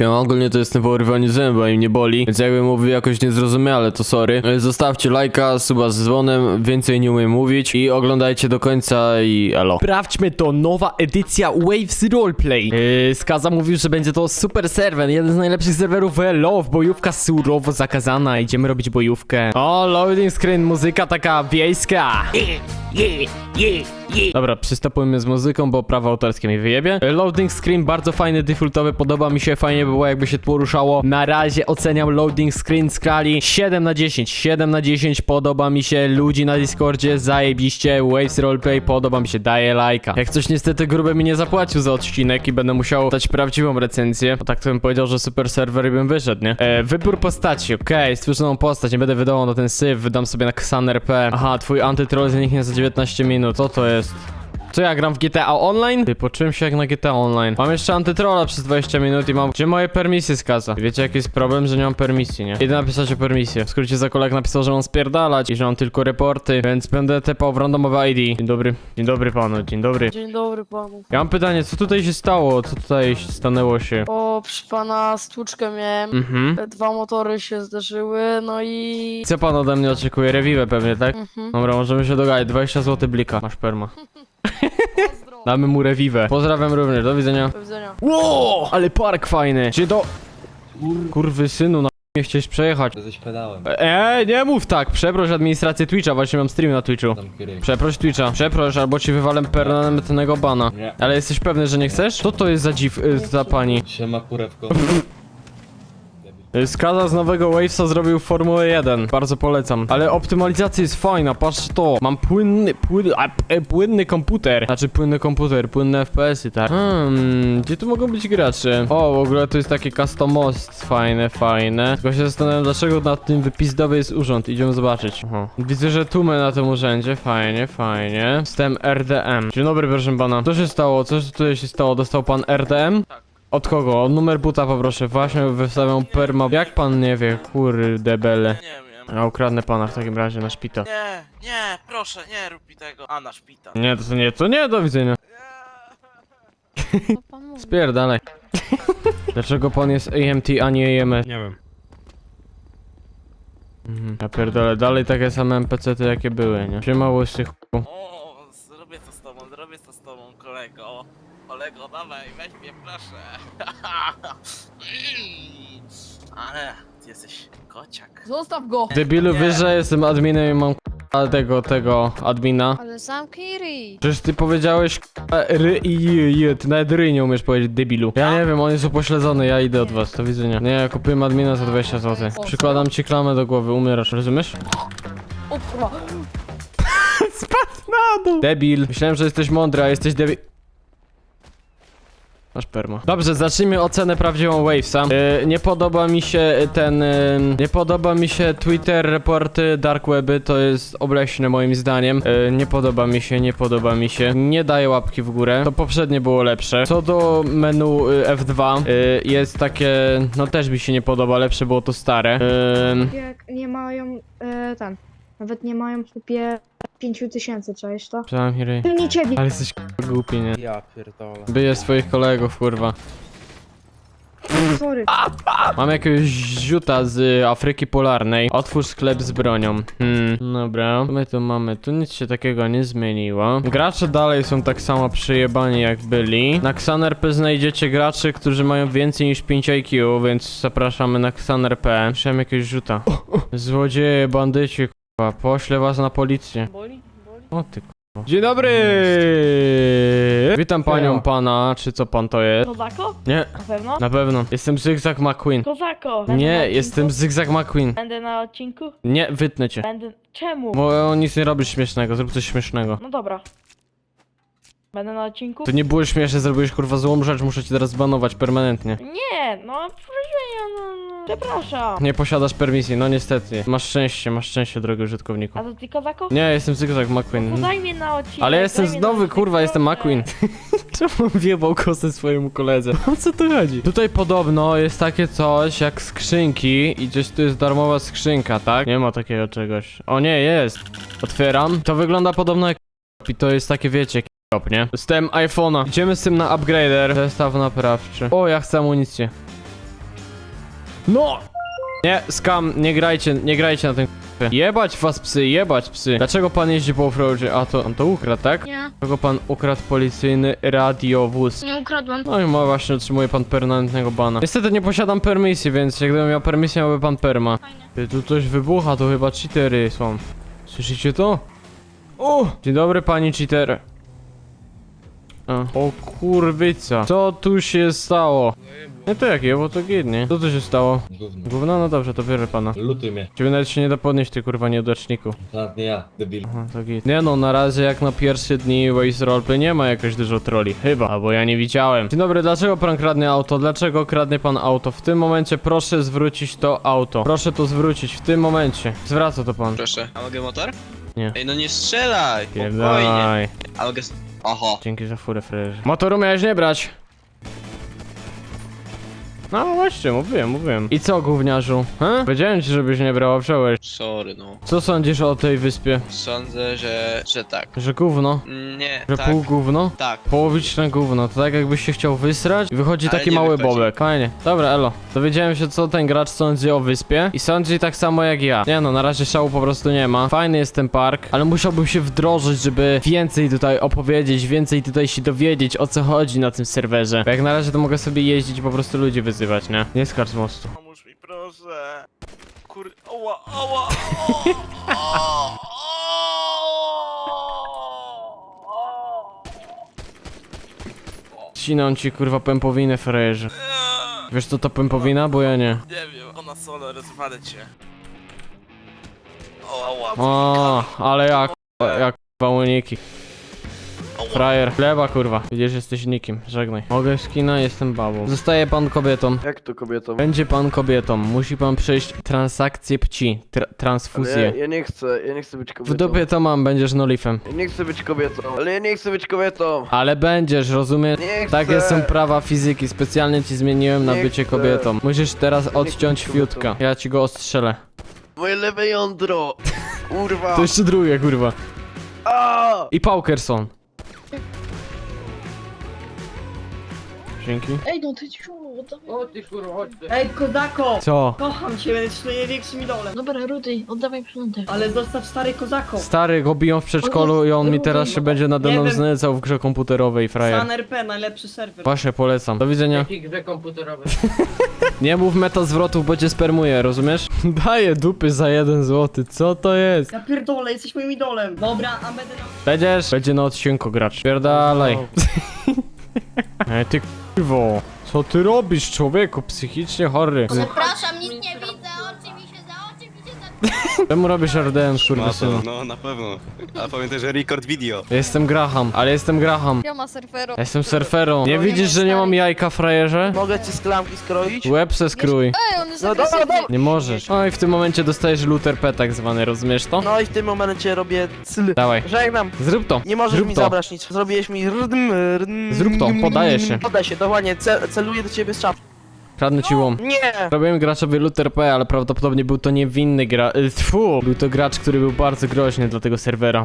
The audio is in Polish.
Ja ogólnie to jestem po urywaniu zęba i mnie boli, więc jakbym mówił jakoś niezrozumiale, to sorry. E, Zostawcie lajka, suba z dzwonem, więcej nie umiem mówić i oglądajcie do końca i elo. Sprawdźmy to, nowa edycja Waves Roleplay. Yy, Skaza mówił, że będzie to super serwer, jeden z najlepszych serwerów Love, bojówka surowo zakazana, idziemy robić bojówkę. O, loading screen, muzyka taka wiejska. Dobra, przystopujmy z muzyką, bo prawa autorskie mi wyjebie. Loading screen bardzo fajny, defaultowy, podoba mi się, fajnie by było jakby się tło ruszało. Na razie oceniam loading screen skali 7 na 10, 7 na 10, podoba mi się, ludzi na Discordzie, zajebiście, Waves Roleplay, podoba mi się, daję lajka. Jak coś niestety grube mi nie zapłacił za odcinek i będę musiał dać prawdziwą recenzję, bo tak to bym powiedział, że super serwer i bym wyszedł, nie? E, wybór postaci, okej, stworzoną postać, nie będę wydawał na ten syf, wydam sobie na Xan RP. Aha, twój antytroll zniknie za 19 minut, co to jest? Co ja gram w GTA Online? Ty, poczułem się jak na GTA Online. Mam jeszcze antytrolla przez 20 minut i mam... Gdzie moje permisje skaza? Wiecie jaki jest problem, że nie mam permisji, nie? Idę napisać o permisję. W skrócie za kolega napisał, że mam spierdalać i że mam tylko reporty, więc będę tepał w randomowe ID. Dzień dobry. Dzień dobry panu, dzień dobry. Dzień dobry panu. Ja mam pytanie, co tutaj się stało? Co tutaj się stanęło się? O, przy pana stłuczkę miałem. Mhm. Dwa motory się zderzyły, no i... Co pan ode mnie oczekuje? Rewiwę pewnie, tak? Mhm. Dobra, możemy się dogadać. 20 zł blika. Masz perma. Damy mu rewiwę. Pozdrawiam również, do widzenia. Do widzenia. Ło, ale park fajny. Gdzie do... Kurwy synu, na nie chciałeś przejechać. Jesteś pedałem. Eee, nie mów tak. Przeproś administrację Twitcha, właśnie mam stream na Twitchu. Tam. Przeproś Twitcha, przeproś, albo ci wywalę permanentnego bana. Nie. Ale jesteś pewny, że nie chcesz? Co to jest za dziw... y, za pani? Siema kurewko. Y, Skaza z nowego Wavesa zrobił Formułę 1. Bardzo polecam. Ale optymalizacja jest fajna, patrz to. Mam płynny, płynny, a, e, płynny komputer. Znaczy płynny komputer, płynne FPS-y, tak. Hmm, gdzie tu mogą być gracze? O, w ogóle to jest taki custom most. Fajne, fajne. Tylko się zastanawiam, dlaczego na tym wypizdowy jest urząd. Idziemy zobaczyć. Aha. Widzę, że tłumy na tym urzędzie. Fajnie, fajnie. System RDM. Dzień dobry, proszę pana. Co się stało? Co tutaj się stało? Dostał pan RDM? Od kogo? Od numer buta poproszę. Właśnie wystawiam perma. Jak pan nie wie, kurde bele. Nie wiem. A ukradnę pana w takim razie na szpital. Nie, nie, proszę, nie rób mi tego. A na szpital. Nie, to nie, to nie, do widzenia. Co pan mówi? Spierdalaj. Dlaczego pan jest AMT, a nie AMS? Nie wiem. Mhm. Ja pierdolę, dalej takie same NPC-ty jakie były, nie? Siema łysy ch... O, zrobię to z tobą, zrobię to z tobą, kolego. Kolego, dawaj, weź mnie, proszę. Ale ty jesteś kociak. Zostaw go! Debilu, Nie. wiesz, że jestem adminem i mam k***a tego, tego admina? Ale zamknij ryj. Przecież ty powiedziałeś k***a, ry i j, j, ty nawet ry nie umiesz powiedzieć, debilu. Ja nie wiem, on jest upośledzony, ja idę od was, do widzenia. Nie, ja kupiłem admina za 20 zł. Przykładam ci klamę do głowy, umierasz, rozumiesz? O kurwa! Spadł na dół! Debil, myślałem, że jesteś mądry, a jesteś debil... Masz perma. Dobrze, zacznijmy ocenę prawdziwą Wavesa. Yy, nie podoba mi się ten... Yy, nie podoba mi się Twitter, reporty, dark weby, to jest obleśne moim zdaniem. Yy, nie podoba mi się, nie podoba mi się. Nie daję łapki w górę. To poprzednie było lepsze. Co do menu yy, F2, yy, jest takie... No też mi się nie podoba, lepsze było to stare. Yy, jak nie mają e, ten. Nawet nie mają w kupie 5000, czaisz to? Przepraszam, ryj. Nie ciebie. Ale jesteś k***a głupi, nie? Ja pierdolę. Byję swoich kolegów, kurwa. Sorry. Mam jakiegoś ziuta z Afryki Polarnej. Otwórz sklep z bronią. Hmm, dobra. Co my tu mamy? Tu nic się takiego nie zmieniło. Gracze dalej są tak samo przejebani jak byli. Na XanRP znajdziecie graczy, którzy mają więcej niż 5 IQ, więc zapraszamy na XanRP. Musiałem jakiegoś rzuta. Złodzieje, bandyci, kurwa. Poślę was na policję. Boli? Boli? O ty kurwa. Dzień dobry! Witam panią, pana. Czy co pan to jest? Kozako? Nie, Na pewno? na pewno. Jestem Zygzak McQueen. Kozako! Będę na Nie, odcinku? jestem Zygzak McQueen. Będę na odcinku? Nie, wytnę cię. Będę... Czemu? Bo on nic nie robi śmiesznego, zrób coś śmiesznego. No dobra. Będę na odcinku? To nie było śmieszne, zrobiłeś kurwa złą rzecz, muszę cię teraz zbanować permanentnie. Nie, no no, no. Przepraszam. Nie posiadasz permisji, no niestety. Masz szczęście, masz szczęście, drogi użytkowniku. A to ty kozako? Nie, jestem Zygzak McQueen. Podaj mnie na odcinek. Ale jestem daj mnie na znowu, odcinek, kurwa, jestem proszę. McQueen. Czemu wjebał kosę swojemu koledze? O co tu chodzi? Tutaj podobno jest takie coś jak skrzynki i gdzieś tu jest darmowa skrzynka, tak? Nie ma takiego czegoś. O nie, jest. Otwieram. To wygląda podobno jak i to jest takie, wiecie, Op, nie? Z tym iPhone'a. Idziemy z tym na upgrader. Zestaw naprawczy. O, ja chcę amunicję. No! Nie, skam, nie grajcie, nie grajcie na tym k***ie. Jebać was psy, jebać psy. Dlaczego pan jeździ po offroadzie? A to, on to ukradł, tak? Nie, Dlaczego pan ukradł policyjny radiowóz? nie ukradłem. No i ma właśnie otrzymuje pan permanentnego bana. Niestety nie posiadam permisji, więc jak gdybym miał permisję, miałby pan perma. Fajnie. Ty, tu coś wybucha, to chyba cheatery są. Słyszycie to? O! Dzień dobry pani cheater. A. O kurwyca. Co tu się stało? Nie to jakie, bo to gidnie. Co tu się stało? Gówno. Gówno? No dobrze, to biorę pana. Lutuj mnie. Ciebie nawet się nie da podnieść, ty kurwa nieudaczniku. Tak, nie ja, debil. Aha, to git. Nie no, na razie jak na pierwsze dni Waze Roleplay nie ma jakoś dużo troli. Chyba, albo ja nie widziałem. Dzień dobry, dlaczego pan kradnie auto? Dlaczego kradnie pan auto? W tym momencie proszę zwrócić to auto. Proszę to zwrócić w tym momencie. Zwraca to pan. Proszę. A mogę motor? Nie. Ej, no nie strzelaj! Spokojnie. Pierdalaj. A mogę... Oho. Dzięki za furę, frajerze. Motoru miałeś nie brać. No właśnie, mówiłem, mówiłem. I co, gówniarzu? He? Powiedziałem ci, żebyś nie brał, a wziąłeś. Sorry, no. Co sądzisz o tej wyspie? Sądzę, że... że tak. Że gówno? Nie, Że tak. pół gówno? Tak. Połowiczne gówno, to tak jakbyś się chciał wysrać i wychodzi Ale taki nie mały wychodzi. bobek. Fajnie. Dobra, elo. Dowiedziałem się co ten gracz sądzi o wyspie i sądzi tak samo jak ja. Nie no, na razie szału po prostu nie ma. Fajny jest ten park, ale musiałbym się wdrożyć, żeby więcej tutaj opowiedzieć, więcej tutaj się dowiedzieć o co chodzi na tym serwerze. Bo jak na razie to mogę sobie jeździć i po prostu ludzi wyzywać, nie? Nie skacz z mostu. Pomóż mi proszę. Kur... Oła, oła, o, o, Ścinam ci kurwa pępowinę, frajerze. Wiesz co to pępowina? Bo ja nie. Nie wiem, ona solo, rozwalę cię. Oła, oła, O, ale jak, jak kurwa uniki. Frajer, chleba kurwa. Widzisz, jesteś nikim, żegnaj. Mogę skina, jestem babą. Zostaje pan kobietą. Jak to kobietą? Będzie pan kobietą. Musi pan przejść transakcję pci, tra Ale transfuzję. ja, ja nie chcę, ja nie chcę być kobietą. W dupie to mam, będziesz nolifem. Ja nie chcę być kobietą, ale ja nie chcę być kobietą. Ale będziesz, rozumiesz? Nie Takie chcę. są prawa fizyki, specjalnie ci zmieniłem na Nie bycie chcę. kobietą. Musisz teraz chcę odciąć być kobietą. fiutka. Ja ci go ostrzelę. Moje lewe jądro. Kurwa. To jeszcze drugie, kurwa. A! I Paukerson. Dzięki. Ej, no ty ciu, oddawaj. Ej, kozako! Co? Kocham cię, będziesz największym idolem. Dobra, Rudy, oddawaj przylądek. Ale zostaw stary kozako. Stary go biją w przedszkolu i on mi teraz się będzie nade mną Nie wiem. znęcał w grze komputerowej, frajer. San RP, najlepszy serwer. Właśnie polecam. Do widzenia. Grze komputerowej? Nie mów meta zwrotów, bo cię spermuję, rozumiesz? Daję dupy za jeden złoty, co to jest? Ja pierdolę, jesteś moim idolem. Dobra, a będę na... Będziesz? Będzie na odcinku gracz. Pierdalaj. Ej, ty Co ty robisz, człowieku? Psychicznie chory nic nie widzę, oczy mi się za oczy mi się za... Czemu robisz RDM, skurwysynu? No, na pewno. A pamiętaj, że record video. Jestem Graham, ale jestem Graham. Ja ma surfero. Jestem surferą. Nie widzisz, że nie mam jajka, frajerze? Mogę ci z klamki skroić? Łeb se skrój. Ej, on jest No dobra, agresywny. dobra. Nie możesz. No i w tym momencie dostajesz looter P tak zwany, rozumiesz to? No i w tym momencie robię cyl. Dawaj. Żegnam. Zrób to. Nie możesz Zrób mi to. zabrać nic. Zrobiłeś mi rdm, rdm. Zrób to, podaję się. Podaj się, dokładnie. Cel, celuję do ciebie z czapki. Kradnę ci łom. Nie! Robiłem graczowi looter P, ale prawdopodobnie był to niewinny gra... y, Tfu! Był to gracz, który był bardzo groźny dla tego serwera.